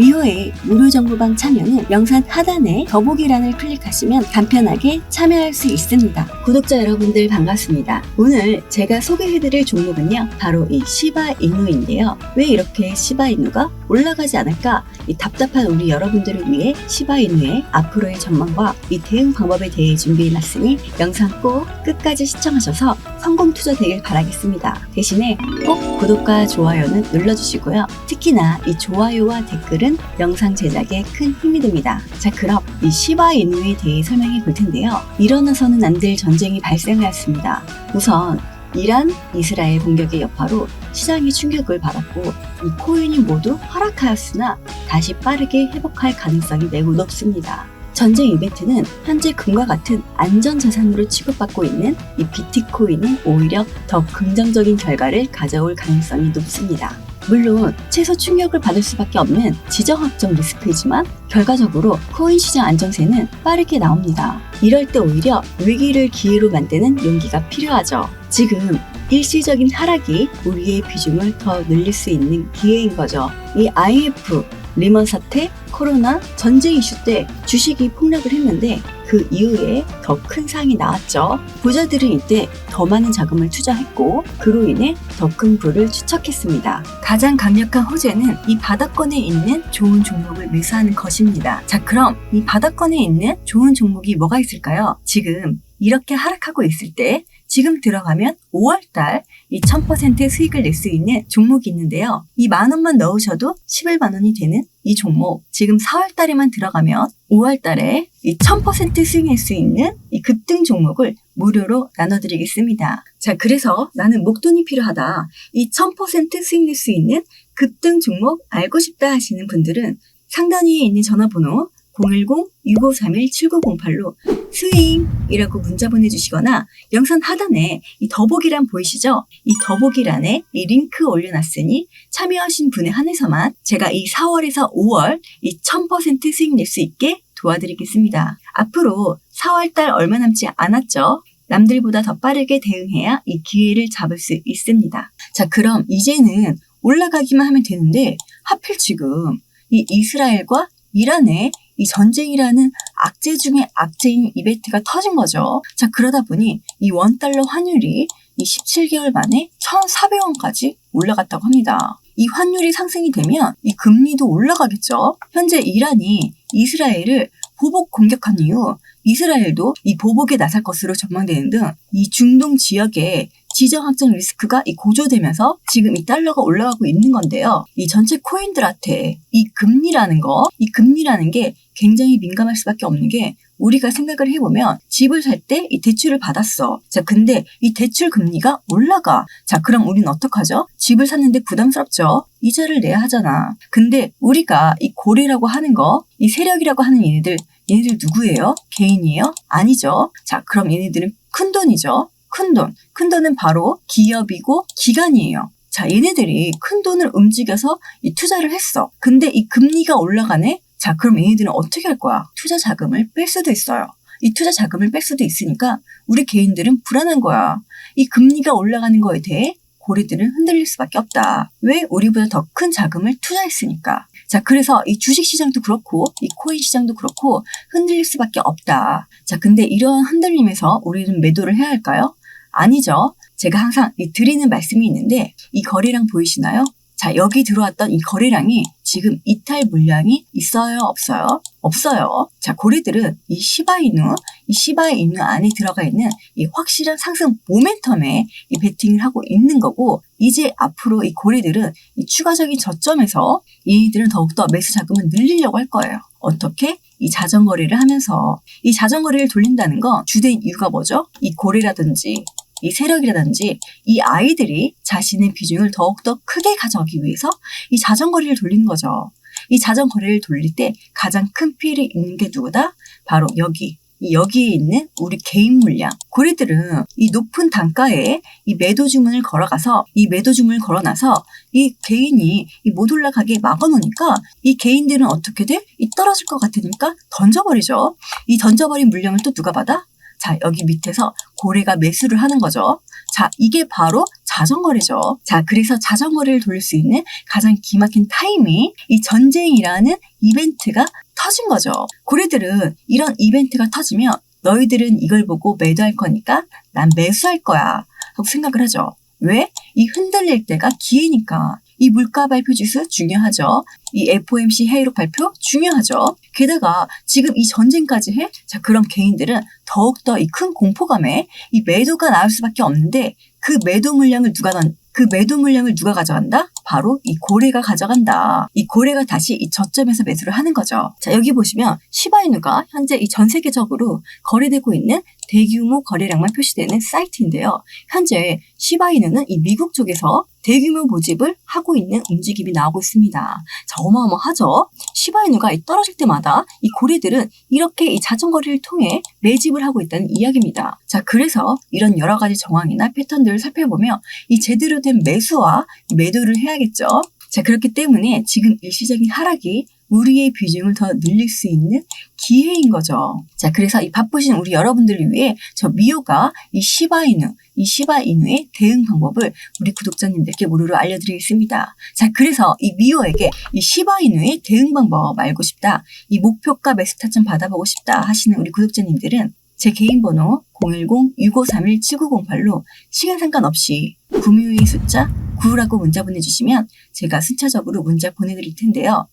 미호의 무료 정보방 참여는 영상 하단에 더보기란을 클릭하시면 간편하게 참여할 수 있습니다. 구독자 여러분들 반갑습니다. 오늘 제가 소개해드릴 종목은요, 바로 이 시바 이누인데요. 왜 이렇게 시바 이누가 올라가지 않을까? 이 답답한 우리 여러분들을 위해 시바이누의 앞으로의 전망과 이 대응 방법에 대해 준비해놨으니 영상 꼭 끝까지 시청하셔서 성공 투자 되길 바라겠습니다. 대신에 꼭 구독과 좋아요는 눌러주시고요. 특히나 이 좋아요와 댓글은 영상 제작에 큰 힘이 됩니다. 자, 그럼 이 시바이누에 대해 설명해 볼 텐데요. 일어나서는 안 될 전쟁이 발생하였습니다. 우선 이란, 이스라엘 공격의 여파로 시장이 충격을 받았고 이 코인이 모두 하락하였으나 다시 빠르게 회복할 가능성이 매우 높습니다. 전쟁 이벤트는 현재 금과 같은 안전자산으로 취급받고 있는 이 비트코인은 오히려 더 긍정적인 결과를 가져올 가능성이 높습니다. 물론 최소 충격을 받을 수밖에 없는 지정학적 리스크이지만 결과적으로 코인 시장 안정세는 빠르게 나옵니다. 이럴 때 오히려 위기를 기회로 만드는 용기가 필요하죠. 지금 일시적인 하락이 우리의 비중을 더 늘릴 수 있는 기회인 거죠. 이 IMF, 리먼 사태, 코로나, 전쟁 이슈 때 주식이 폭락을 했는데 그 이후에 더 큰 상이 나왔죠. 부자들은 이때 더 많은 자금을 투자했고 그로 인해 더 큰 부를 추적했습니다. 가장 강력한 호재는 이 바닥권에 있는 좋은 종목을 매수하는 것입니다. 자, 그럼 이 바닥권에 있는 좋은 종목이 뭐가 있을까요? 지금 이렇게 하락하고 있을 때 지금 들어가면 5월달 이 1000% 수익을 낼 수 있는 종목이 있는데요. 이 만 원만 넣으셔도 11만 원이 되는 이 종목 지금 4월달에만 들어가면 5월달에 이 1000% 수익 낼 수 있는 이 급등 종목을 무료로 나눠드리겠습니다. 자, 그래서 나는 목돈이 필요하다. 이 1000% 수익 낼 수 있는 급등 종목 알고 싶다 하시는 분들은 상단 위에 있는 전화번호 010-6531-7908로 스윙이라고 문자 보내주시거나 영상 하단에 이 더보기란 보이시죠? 이 더보기란에 이 링크 올려놨으니 참여하신 분에 한해서만 제가 이 4월에서 5월 이 1000% 수익 낼 수 있게 도와드리겠습니다. 앞으로 4월달 얼마 남지 않았죠? 남들보다 더 빠르게 대응해야 이 기회를 잡을 수 있습니다. 자, 그럼 이제는 올라가기만 하면 되는데 하필 지금 이 이스라엘과 이란의 이 전쟁이라는 악재 중에 악재인 이벤트가 터진 거죠. 자, 그러다 보니 이 원달러 환율이 이 17개월 만에 1,400원까지 올라갔다고 합니다. 이 환율이 상승이 되면 이 금리도 올라가겠죠. 현재 이란이 이스라엘을 보복 공격한 이후 이스라엘도 이 보복에 나설 것으로 전망되는 등 이 중동 지역에 지정학적 리스크가 이 고조되면서 지금 이 달러가 올라가고 있는 건데요. 이 전체 코인들한테 이 금리라는 거, 이 금리라는 게 굉장히 민감할 수밖에 없는 게 우리가 생각을 해보면 집을 살 때 이 대출을 받았어. 자, 근데 이 대출 금리가 올라가. 자, 그럼 우리는 어떡하죠? 집을 샀는데 부담스럽죠? 이자를 내야 하잖아. 근데 우리가 이 고래라고 하는 거, 이 세력이라고 하는 얘네들, 얘네들 누구예요? 개인이에요? 아니죠. 자, 그럼 얘네들은 큰 돈이죠. 큰 돈. 큰 돈은 바로 기업이고 기관이에요. 자, 얘네들이 큰 돈을 움직여서 이 투자를 했어. 근데 이 금리가 올라가네? 자, 그럼 얘네들은 어떻게 할 거야? 투자 자금을 뺄 수도 있어요. 이 투자 자금을 뺄 수도 있으니까 우리 개인들은 불안한 거야. 이 금리가 올라가는 거에 대해 고리들은 흔들릴 수밖에 없다. 왜? 우리보다 더 큰 자금을 투자했으니까. 자, 그래서 이 주식 시장도 그렇고, 이 코인 시장도 그렇고, 흔들릴 수밖에 없다. 자, 근데 이러한 흔들림에서 우리는 매도를 해야 할까요? 아니죠. 제가 항상 이 드리는 말씀이 있는데, 이 거래량 보이시나요? 자, 여기 들어왔던 이 거래량이 지금 이탈 물량이 있어요? 없어요? 없어요. 자, 고래들은 이 시바이누, 이 시바이누 안에 들어가 있는 이 확실한 상승 모멘텀에 이 베팅을 하고 있는 거고, 이제 앞으로 이 고래들은 이 추가적인 저점에서 얘들은 더욱더 매수 자금을 늘리려고 할 거예요. 어떻게? 이 자전거래를 하면서 이 자전거래를 돌린다는 건 주된 이유가 뭐죠? 이 고래라든지 이 세력이라든지 이 아이들이 자신의 비중을 더욱더 크게 가져가기 위해서 이 자전거리를 돌리는 거죠. 이 자전거리를 돌릴 때 가장 큰 피해를 입는 게 누구다? 바로 여기. 이 여기에 있는 우리 개인 물량. 고리들은 이 높은 단가에 이 매도 주문을 걸어가서 이 매도 주문을 걸어놔서 이 개인이 이 못 올라가게 막아놓으니까 이 개인들은 어떻게 돼? 이 떨어질 것 같으니까 던져버리죠. 이 던져버린 물량을 또 누가 받아? 자, 여기 밑에서 고래가 매수를 하는 거죠. 자, 이게 바로 자전거래죠. 자, 그래서 자전거를 돌릴 수 있는 가장 기막힌 타이밍, 이 전쟁이라는 이벤트가 터진 거죠. 고래들은 이런 이벤트가 터지면 너희들은 이걸 보고 매도할 거니까 난 매수할 거야. 하고 생각을 하죠. 왜? 이 흔들릴 때가 기회니까. 이 물가 발표 지수 중요하죠. 이 FOMC 회의록 발표 중요하죠. 게다가 지금 이 전쟁까지 해? 자, 그럼 개인들은 더욱더 이 큰 공포감에 이 매도가 나올 수밖에 없는데 그 매도 물량을 누가 던, 그 매도 물량을 누가 가져간다? 바로 이 고래가 가져간다. 이 고래가 다시 이 저점에서 매수를 하는 거죠. 자, 여기 보시면 시바이누가 현재 이 전 세계적으로 거래되고 있는 대규모 거래량만 표시되는 사이트인데요. 현재 시바이누는 이 미국 쪽에서 대규모 모집을 하고 있는 움직임이 나오고 있습니다. 자, 어마어마하죠? 시바이누가 이 떨어질 때마다 이 고래들은 이렇게 이 자전거리를 통해 매집을 하고 있다는 이야기입니다. 자, 그래서 이런 여러 가지 정황이나 패턴들을 살펴보며 이 제대로 된 매수와 이 매도를 해야겠죠. 자, 그렇기 때문에 지금 일시적인 하락이 우리의 비중을 더 늘릴 수 있는 기회인 거죠. 자, 그래서 이 바쁘신 우리 여러분들을 위해 저 미호가 이 시바이누, 이 시바이누의 대응 방법을 우리 구독자님들께 무료로 알려드리겠습니다. 자, 그래서 이 미호에게 이 시바이누의 대응 방법 알고 싶다, 이 목표가 매수 타점 받아보고 싶다 하시는 우리 구독자님들은 제 개인 번호 010-6531-7908로 시간 상관없이 구미호의 숫자 9라고 문자 보내주시면 제가 순차적으로 문자 보내드릴 텐데요.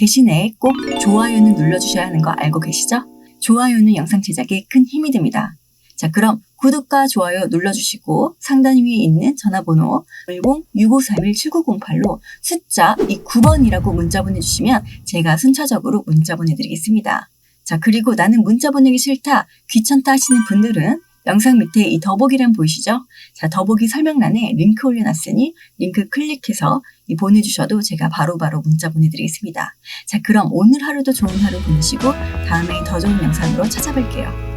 대신에 꼭 좋아요는 눌러주셔야 하는 거 알고 계시죠? 좋아요는 영상 제작에 큰 힘이 됩니다. 자, 그럼 구독과 좋아요 눌러주시고 상단 위에 있는 전화번호 10-6531-7908로 숫자 이 9번이라고 문자 보내주시면 제가 순차적으로 문자 보내드리겠습니다. 자, 그리고 나는 문자 보내기 싫다, 귀찮다 하시는 분들은 영상 밑에 이 더보기란 보이시죠? 자, 더보기 설명란에 링크 올려놨으니 링크 클릭해서 이 보내주셔도 제가 바로바로 문자 보내드리겠습니다. 자, 그럼 오늘 하루도 좋은 하루 보내시고 다음에 더 좋은 영상으로 찾아뵐게요.